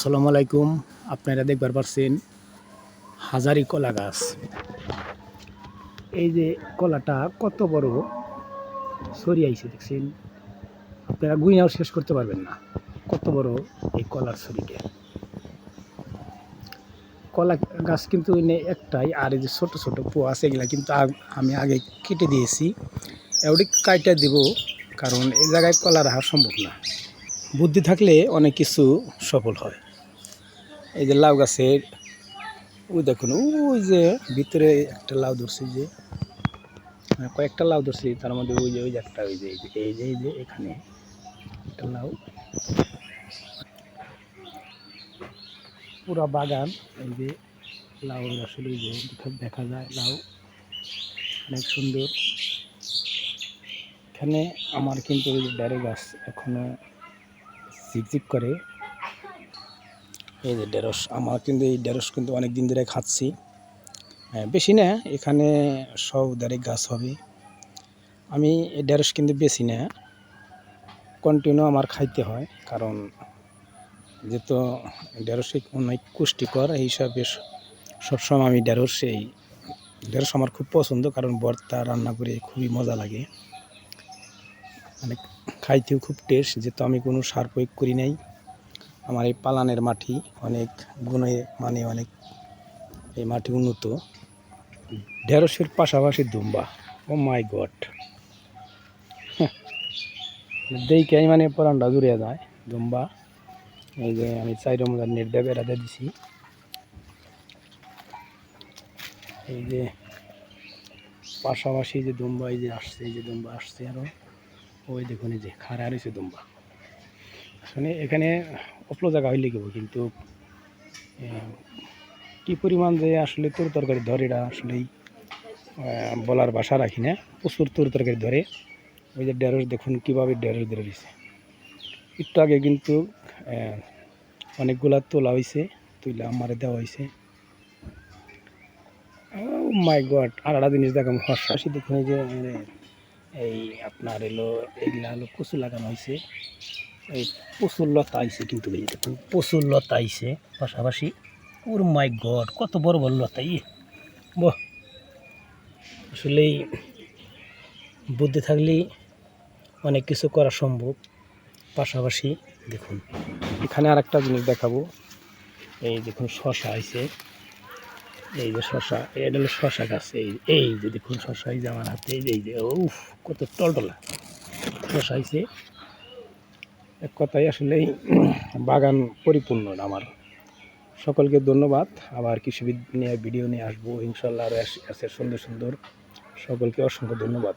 আসসালামু আলাইকুম। আপনারা দেখবার পারছেন হাজারি কলা গাছ। এই যে কলাটা কত বড় ছড়িয়াইছে দেখছেন? আপনারা গুইনাও শেষ করতে পারবেন না। কত বড় এই কলার ছড়িটা। কলা গাছ কিন্তু একটাই, আর এই যে ছোট ছোট পোয়া আছে এগুলা কিন্তু আমি আগে কেটে দিয়েছি। এগুলি কাইটা দিব কারণ এই জায়গায় কলা রাখা সম্ভব না। বুদ্ধি থাকলে অনেক কিছু সফল হয়। এই যে লাউ গাছের ওই দেখুন, ওই যে ভিতরে একটা লাউ ধরছে যে। মানে কয়েকটা লাউ ধরছে, তার মধ্যে ওই যে ওই যে একটা, ওই যে, এই যে এই যে এখানে একটা লাউ। পুরা বাগান, এই যে লাউ আসলে যে দেখা- যায়, লাউ। অনেক সুন্দর। এখানে আমার কিন্তু ওই ডারে গাছ এখনও ঝিকঝিক করে। এই যে ঢেঁড়স আমার কিন্তু এই ঢেঁড়স কিন্তু অনেক দিন ধরে খাচ্ছি। হ্যাঁ, বেশি না এখানে সব ডাইরেক্ট গাছ হবে। আমি এই ঢেঁড়স কিন্তু বেশি না কন্টিনিউ আমার খাইতে হয় কারণ যেহেতু ঢেঁড়স অনেক পুষ্টিকর এই হিসাবে সবসময় আমি ঢেঁড়স এই ঢেঁড়স আমার খুব পছন্দ কারণ ভর্তা রান্না করে খুবই মজা লাগে। মানে খাইতেও খুব টেস্ট যেহেতু আমি কোনো সার প্রয়োগ করি নাই। আমার এই পালানের মাটি অনেক গুণে মানে অনেক এই মাটি উন্নত। ঢেঁড়সের পাশাপাশি দুম্বা। ও মাই গড দেখে মানে পরানটা জুড়ে যায়, দুম্বা। এই যে আমি চাইর মজার নেট দিয়ে বেড়াতে দিছি। এই যে পাশাপাশি যে দুম্বা, এই যে আসছে, এই যে দুম্বা আসছে আরও। ওই দেখুন, এই যে খাড়া রয়েছে দুম্বা। আসলে এখানে অপ্ল জায়গা হইলে গেব কিন্তু কি পরিমাণ যে আসলে তোর তরকারি ধরে এটা আসলেই বলার বাসা রাখি না। প্রচুর তোর তরকারি ধরে। ওই যে ঢেঁড়স দেখুন, কীভাবে ঢেঁড়স ধরে দিছে একটু আগে কিন্তু অনেকগুলা তোলা হয়েছে তুইলা আমারে দেওয়া হয়েছে মাই গড আর একটা জিনিস দেখাম হর্ষাসি দেখুন, এই যে এই আপনার এলো এইগুলা হলো কচু লাগানো হয়েছে এই প্রচুর লতা আইছে কিন্তু দেখুন, প্রচুর লতা আইছে, পাশাপাশি, ওর মাই গড, কত বড় বড় লতা ই বাহ। আসলেই বুদ্ধি থাকলেই অনেক কিছু করা সম্ভব। পাশাপাশি দেখুন, এখানে আর একটা জিনিস দেখাবো। এই দেখুন, শশা আইছে। এই যে শশা, এটা হলো শশা গাছ। এই এই যে দেখুন, শশা এই যে আমার হাতে এই যে, উফ, কত টলটলা। শশা আইছে। এক কথাই আসলেই বাগান পরিপূর্ণ আমার। সকলকে ধন্যবাদ। আবার কৃষিবিদ নিয়ে ভিডিও নিয়ে আসব। ইনশাল্লাহ আর সুন্দর সুন্দর সকলকে অসংখ্য ধন্যবাদ।